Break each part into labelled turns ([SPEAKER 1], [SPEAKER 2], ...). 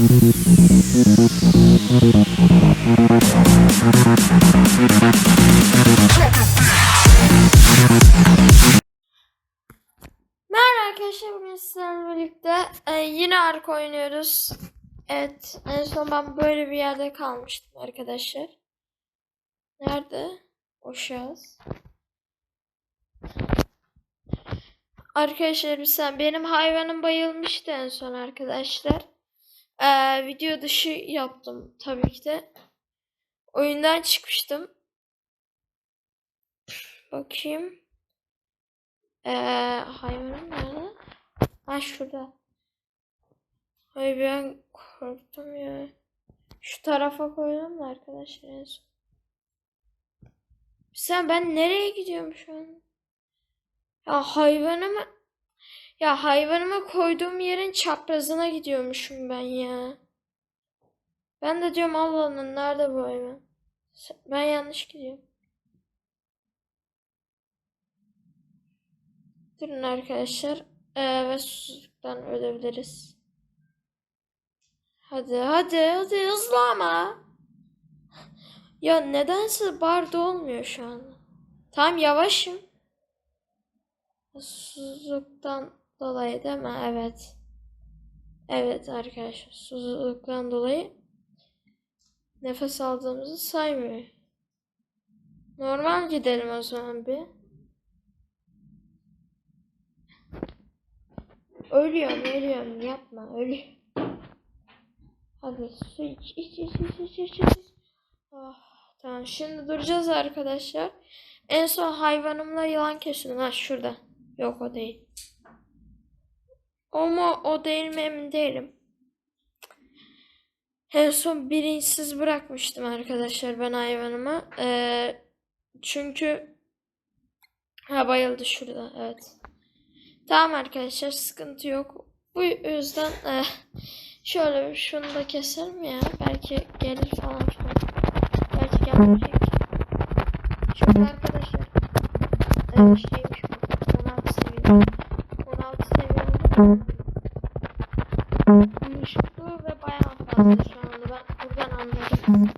[SPEAKER 1] Merhaba arkadaşlar sizlerle birlikte e, yine ark oynuyoruz. Evet en son ben böyle bir yerde kalmıştım arkadaşlar. Nerede? O şahıs. Arkadaşlar sen benim hayvanım bayılmıştı en son arkadaşlar. E, video dışı yaptım tabii ki de. Oyundan çıkmıştım. Bakayım. Ee, hayvanım nerede? Ha şurada. Ay ben korktum ya. Şu tarafa koydum da arkadaşlar. Sen ben nereye gidiyorum şu an? Ya hayvanımı ya hayvanıma koyduğum yerin çaprazına gidiyormuşum ben ya. Ben de diyorum Allah Allah nerede bu hayvan? Ben yanlış gidiyorum. Durun arkadaşlar. Ee, ve susuzluktan ölebiliriz. Hadi hadi hadi hızlı ama. Ya nedense barda olmuyor şu an. Tamam yavaşım. Susuzluktan dolayı değil mi? Evet. Evet arkadaşlar. Susuzluktan dolayı nefes aldığımızı saymıyor. Normal gidelim o zaman bir. Ölüyorum, ölüyorum. Yapma, ölüyorum. Hadi su iç, iç, iç, iç, iç, iç. Oh, tamam, şimdi duracağız arkadaşlar. En son hayvanımla yılan kesiyordum. Ha şurada. Yok o değil. O mu o değil mi emin değilim. En son bilinçsiz bırakmıştım arkadaşlar ben hayvanıma. Ee, çünkü ha bayıldı şurada. Evet. Tamam arkadaşlar sıkıntı yok. Bu yüzden eh, şöyle şunu da keserim ya. Belki gelir falan filan. Belki gelmeyecek. Çünkü arkadaşlar eh, şeymiş oldu. Uyuşuklu ve bayağı fazla şu anda. Ben buradan anladım.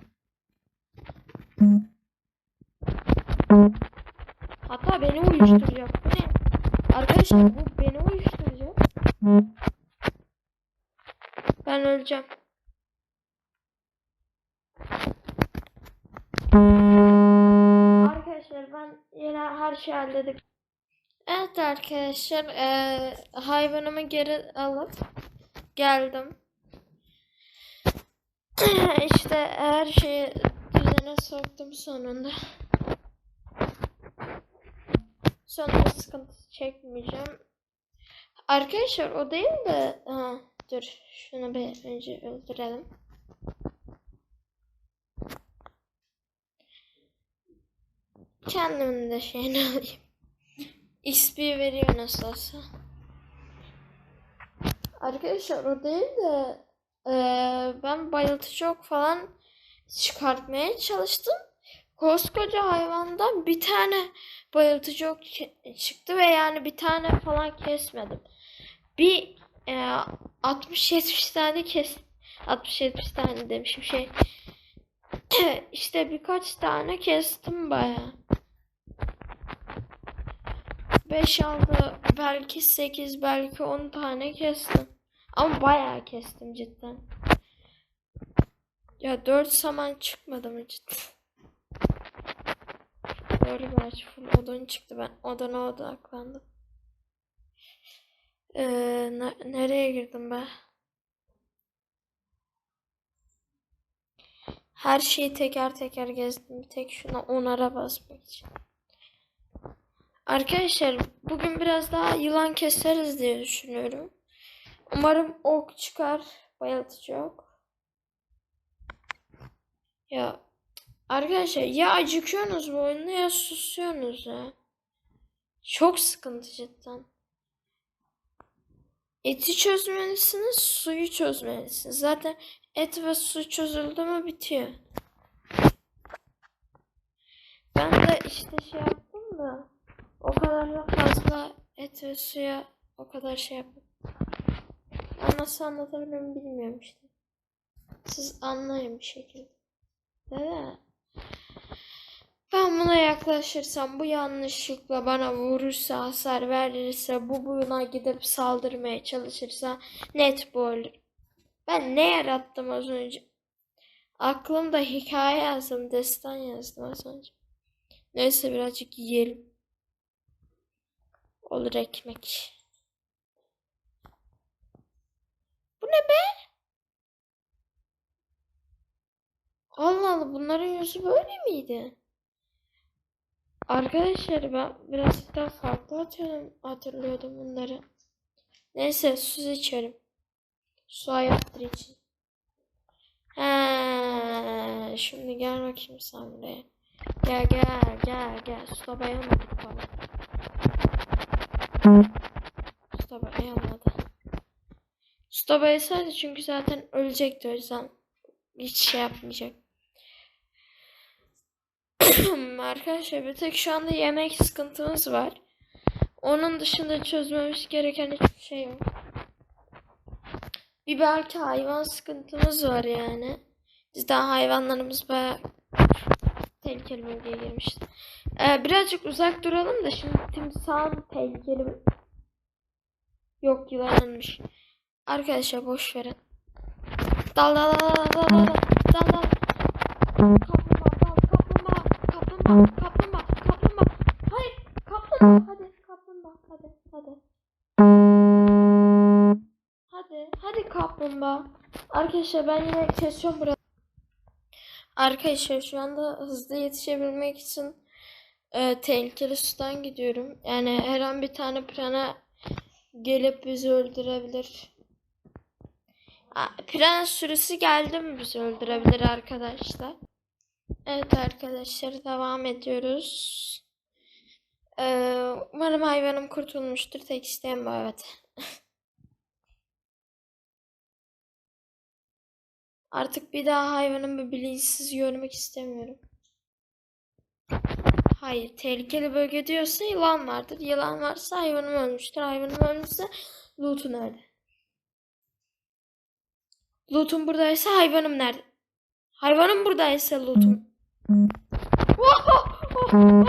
[SPEAKER 1] Hatta beni uyuşturacak. Bu ne? Arkadaşlar bu beni uyuşturacak. Ben öleceğim. Arkadaşlar ben yine her şeyi halledim. Evet arkadaşlar eee, hayvanımı geri alıp geldim. işte her şeyi düzene soktum sonunda. Sonra sıkıntı çekmeyeceğim. Arkadaşlar o değil de ha, dur şunu bir önce öldürelim. Kendimin de şeyini alayım. XP veriyor nasıl olsa. Arkadaşlar o değil de eee, ben bayıltıcı ok falan çıkartmaya çalıştım. Koskoca hayvandan bir tane bayıltıcı ok çı- çıktı ve yani bir tane falan kesmedim. Bir e, 60-70 tane kes 60-70 tane demişim şey. işte birkaç tane kestim baya. 5 6 belki 8 belki 10 tane kestim. Ama bayağı kestim cidden. Ya 4 saman çıkmadı mı cidden? Doğru gerçi full odun çıktı ben odana odaklandım. Ee, ne- nereye girdim ben? Her şeyi teker teker gezdim. Tek şuna onara basmak için. Arkadaşlar bugün biraz daha yılan keseriz diye düşünüyorum. Umarım ok çıkar. Bayıltıcı ok. Ya arkadaşlar ya acıkıyorsunuz bu oyunda ya susuyorsunuz ya. Çok sıkıntı cidden. Eti çözmelisiniz, suyu çözmelisiniz. Zaten et ve su çözüldü mü bitiyor. Ben de işte şey yaptım da o kadar da fazla et ve suya o kadar şey yaptım. Ben nasıl anlatabilirim bilmiyorum işte. Siz anlayın bir şekilde. Neden? Ben buna yaklaşırsam bu yanlışlıkla bana vurursa hasar verirse bu buna gidip saldırmaya çalışırsa net bu. Ben ne yarattım az önce? Aklımda hikaye yazdım, destan yazdım az önce. Neyse birazcık yiyelim. Olur ekmek. Bu ne be? Allah Allah bunların yüzü böyle miydi? Arkadaşlar ben birazcık daha farklı hatırlıyorum, hatırlıyordum bunları. Neyse su içerim. Su hayattır için. He, şimdi gel bakayım sen buraya. Gel gel gel gel. Suda bayamadık falan. Suda bayamadı. Suda bayasaydı çünkü zaten ölecekti o yüzden hiç şey yapmayacak. Arkadaşlar bir tek şu anda yemek sıkıntımız var. Onun dışında çözmemiz gereken hiçbir şey yok. Bir belki hayvan sıkıntımız var yani. Bizden hayvanlarımız bayağı tehlikeli bölgeye girmişti. Ee, birazcık uzak duralım da şimdi timsahın tehlikeli Yok yılanmış. Arkadaşlar boş verin. Dal dal dal dal dal dal dal dal. Kaplumbağa kaplumbağa kaplumbağa kaplumbağa kaplumbağa. Hayır kaplumbağa hadi kaplumbağa hadi hadi. Hadi hadi kaplumbağa. Arkadaşlar ben yine kesiyorum burada. Arkadaşlar şu anda hızlı yetişebilmek için e, tehlikeli sudan gidiyorum. Yani her an bir tane pirana gelip bizi öldürebilir. Pirana sürüsü geldi mi bizi öldürebilir arkadaşlar. Evet arkadaşlar devam ediyoruz. Ee, umarım hayvanım kurtulmuştur. Tek isteğim bu evet. Artık bir daha hayvanımı bilinçsiz görmek istemiyorum. Hayır, tehlikeli bölge diyorsa yılan vardır. Yılan varsa hayvanım ölmüştür. Hayvanım ölmüşse Loot'u nerede? Loot'um buradaysa hayvanım nerede? Hayvanım buradaysa Loot'um. Hayvanım.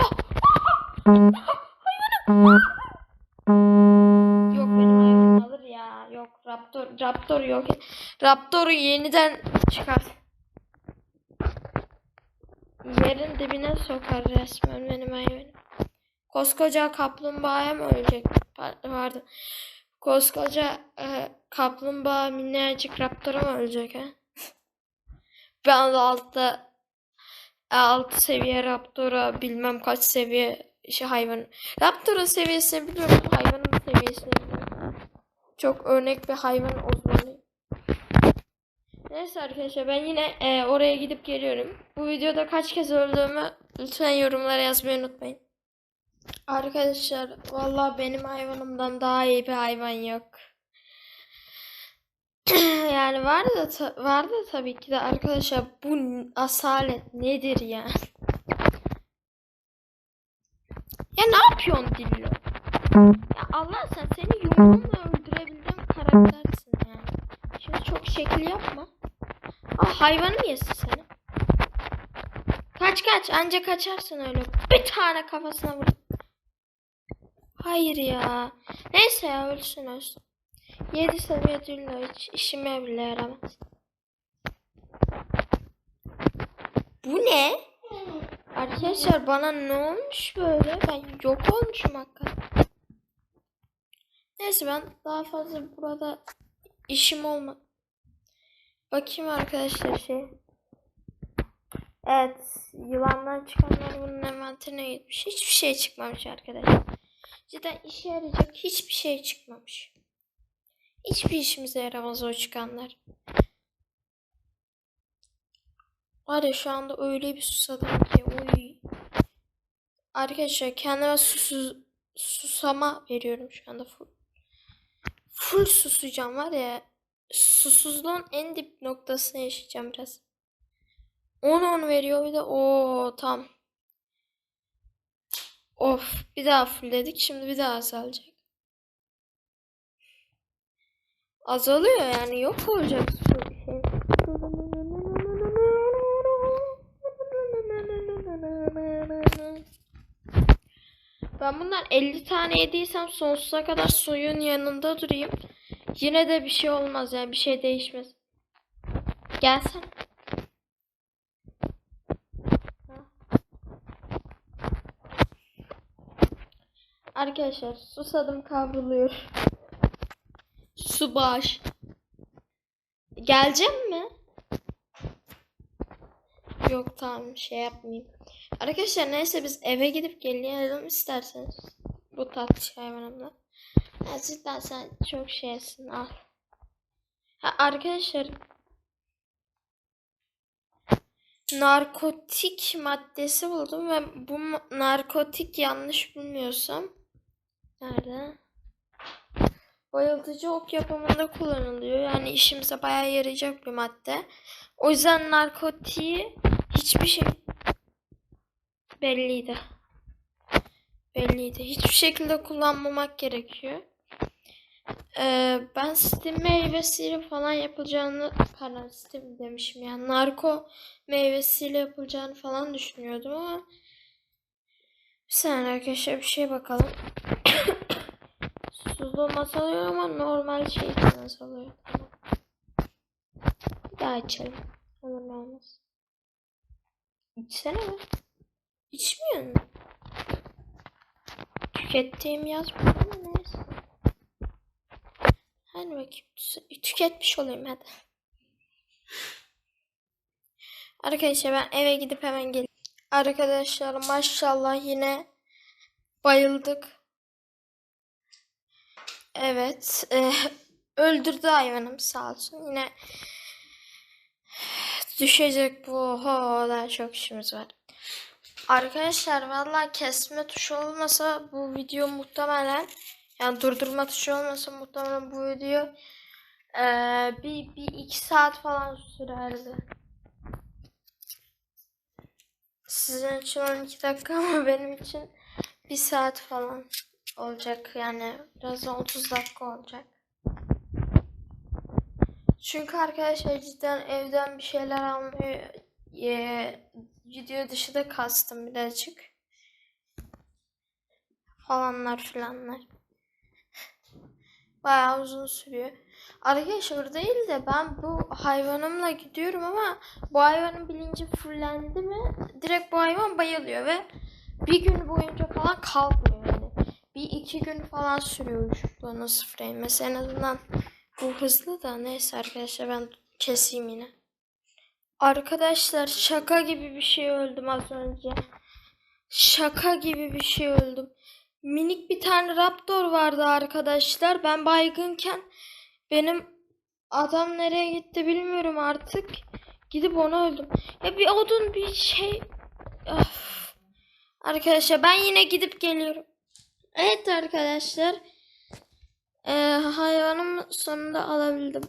[SPEAKER 1] Yok Raptor, Raptor yok. Raptor'u yeniden çıkar. Yerin dibine sokar resmen benim hayvanım. Koskoca kaplumbağaya mı ölecek? Pa- Pardon. Koskoca e, kaplumbağa minnacık raptora mı ölecek ha? Ben de altta altı seviye raptora bilmem kaç seviye şey hayvan. Raptor'un seviyesini biliyorum. Hayvanın seviyesini. Çok örnek bir hayvan uzmanıyım. Neyse arkadaşlar ben yine e, oraya gidip geliyorum. Bu videoda kaç kez öldüğümü lütfen yorumlara yazmayı unutmayın. Arkadaşlar vallahi benim hayvanımdan daha iyi bir hayvan yok. yani var da var da tabii ki de arkadaşlar bu asalet nedir ya? Ya ne yapıyorsun Dillo? Ya Allah sen seni yumruğumla şekil yapma. Ah hayvanı yesin seni. Kaç kaç anca kaçarsın öyle. Bir tane kafasına vur. Hayır ya. Neyse ya ölsün ölsün. 7 seviye Dillo hiç işime bile yaramaz. Bu ne? Arkadaşlar bana ne olmuş böyle? Ben yok olmuşum hakikaten. Neyse ben daha fazla burada işim olma. Bakayım arkadaşlar şey. Evet, yılandan çıkanlar bunun envanterine gitmiş. Hiçbir şey çıkmamış arkadaşlar. Cidden işe yarayacak hiçbir şey çıkmamış. Hiçbir işimize yaramaz o çıkanlar. Var ya şu anda öyle bir susadım ki. Oy. Arkadaşlar kendime susuz, susama veriyorum şu anda. Full, full susacağım var ya. Susuzluğun en dip noktasına yaşayacağım biraz. 10 10 veriyor bir de o tam. Of bir daha fullledik şimdi bir daha azalacak. Azalıyor yani yok olacak şey. Ben bundan 50 tane yediysem sonsuza kadar suyun yanında durayım. Yine de bir şey olmaz yani bir şey değişmez. Gelsen. Arkadaşlar susadım kavruluyor. Su bağış. Gelecek mi? Yok tamam şey yapmayayım. Arkadaşlar neyse biz eve gidip gelelim isterseniz. Bu tatlı hayvanımla. Ya cidden sen çok şeysin al. Ha, arkadaşlar narkotik maddesi buldum ve bu narkotik yanlış bilmiyorsam nerede? Bayıltıcı ok yapımında kullanılıyor. Yani işimize bayağı yarayacak bir madde. O yüzden narkotiği hiçbir şey belliydi. Belliydi. Hiçbir şekilde kullanmamak gerekiyor. Ee, ben Steam meyvesiyle falan yapılacağını pardon Steam demişim yani narko meyvesiyle yapılacağını falan düşünüyordum ama bir saniye arkadaşlar bir şey bakalım. Sulu masa alıyor ama normal şey nasıl alıyor. Tamam. Bir daha içelim. Olur ne olmaz. İçsene mi? İçmiyor mu? Tükettiğim yazmıyor ama neyse. Bakayım. tü- Tüketmiş olayım hadi. Arkadaşlar ben eve gidip hemen geleyim. Arkadaşlar maşallah yine bayıldık. Evet. e, öldürdü hayvanım sağ olsun. Yine düşecek bu. Oho, daha çok işimiz var. Arkadaşlar vallahi kesme tuşu olmasa bu video muhtemelen yani durdurma tuşu olmasa muhtemelen bu video eee, bir, bir iki saat falan sürerdi. Sizin için 12 dakika ama benim için bir saat falan olacak yani biraz da 30 dakika olacak. Çünkü arkadaşlar cidden evden bir şeyler almayı e, video dışı da kastım birazcık. Falanlar filanlar. Bayağı uzun sürüyor. Arkadaşlar değil de ben bu hayvanımla gidiyorum ama bu hayvanın bilinci fullendi mi direkt bu hayvan bayılıyor ve bir gün boyunca falan kalkmıyor yani. Bir iki gün falan sürüyor uyuşukluğunu sıfırlayın. Mesela en azından bu hızlı da neyse arkadaşlar ben keseyim yine. Arkadaşlar şaka gibi bir şey öldüm az önce. Şaka gibi bir şey öldüm. Minik bir tane raptor vardı arkadaşlar. Ben baygınken benim adam nereye gitti bilmiyorum artık. Gidip onu öldüm. Ya bir odun bir şey. Of. Arkadaşlar ben yine gidip geliyorum. Evet arkadaşlar. Ee, hayvanım sonunda alabildim.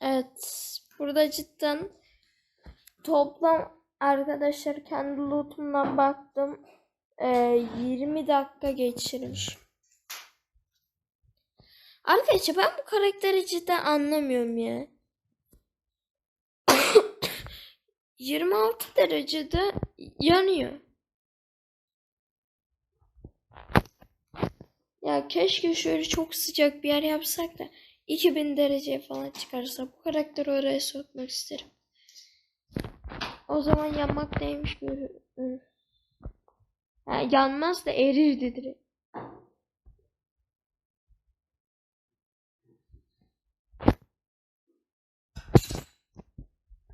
[SPEAKER 1] Evet. Burada cidden toplam arkadaşlar kendi lootumdan baktım. Ee, 20 dakika geçirmiş. Arkadaşlar ben bu karakteri cidden anlamıyorum ya. 26 derecede yanıyor. Ya keşke şöyle çok sıcak bir yer yapsak da 2000 dereceye falan çıkarsa bu karakteri oraya sokmak isterim. O zaman yanmak neymiş böyle. Ha, yanmaz da erirdi direkt.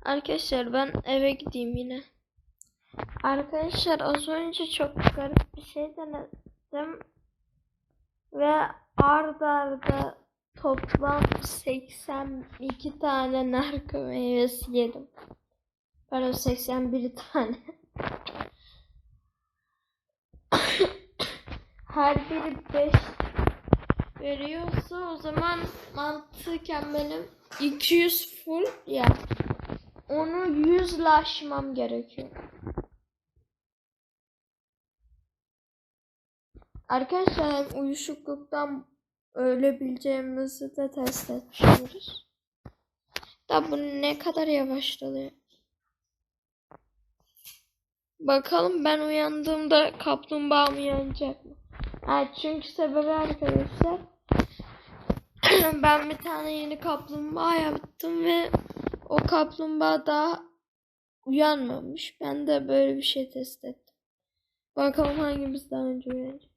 [SPEAKER 1] Arkadaşlar ben eve gideyim yine. Arkadaşlar az önce çok garip bir şey denedim. Ve arda arda toplam 82 tane narko meyvesi yedim. Pardon 81 tane. Her biri 5 veriyorsa o zaman mantıken benim 200 full ya. Onu 100 ile aşmam gerekiyor. Arkadaşlar uyuşukluktan ölebileceğimizi de test etmiş oluruz. Da bu ne kadar yavaş doluyor. Bakalım ben uyandığımda kaplumbağa mı uyanacak mı? Ha, çünkü sebebi arkadaşlar ben bir tane yeni kaplumbağa yaptım ve o kaplumbağa daha uyanmamış. Ben de böyle bir şey test ettim. Bakalım hangimiz daha önce uyanacak.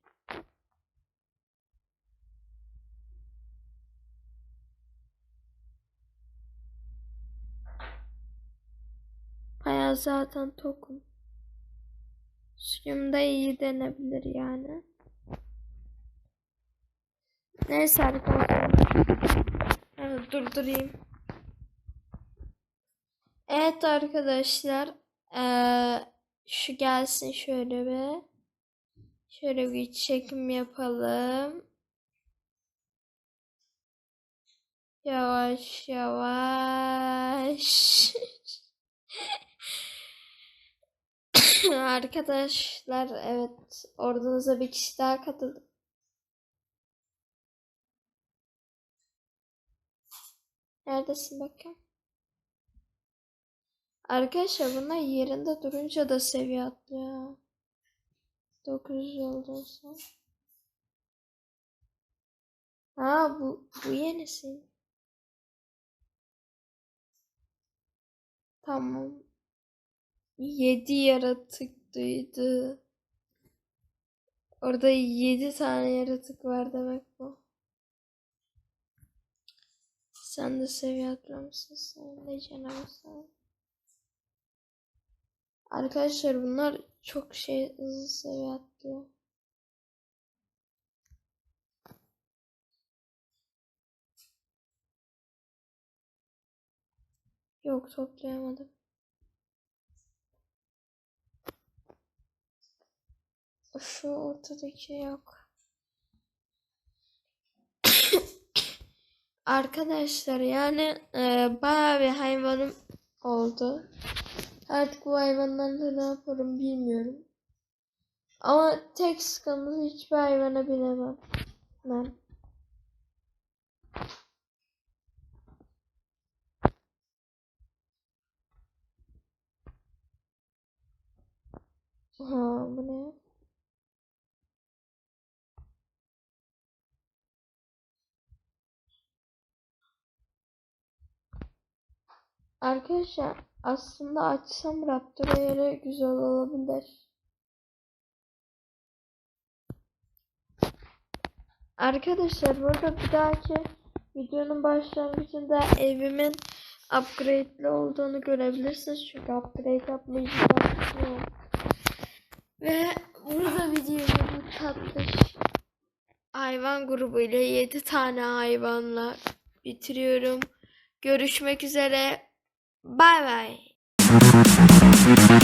[SPEAKER 1] Bayağı zaten tokum. Suyum da iyi denebilir yani. Neyse arkadaşlar. Durdurayım. Evet arkadaşlar. eee, şu gelsin şöyle bir. Şöyle bir çekim yapalım. Yavaş yavaş. Arkadaşlar evet ordumuza bir kişi daha katıldı. Neredesin bakayım? Arkadaşlar bunlar yerinde durunca da seviye atlıyor. 900 olduysa. Ha bu bu yenisi. Tamam. 7 yaratık duydu. Orada 7 tane yaratık var demek bu. Sen de seviye atlamışsın. Sen de canavarsın. Arkadaşlar bunlar çok şey hızlı seviye atlıyor. Yok toplayamadım. Şu ortadaki yok. Arkadaşlar yani e, bayağı bir hayvanım oldu. Artık bu hayvanlarla ne yaparım bilmiyorum. Ama tek sıkıntı hiçbir hayvana binemem. Ben. Ha bu ne? Arkadaşlar aslında açsam Raptor'a yere güzel olabilir. Arkadaşlar burada bir dahaki videonun başlangıcında evimin upgrade'li olduğunu görebilirsiniz. Çünkü upgrade yapmayı düşünüyorum. Ve burada videoyu bu tatlış hayvan grubuyla 7 tane hayvanla bitiriyorum. Görüşmek üzere. Bye bye.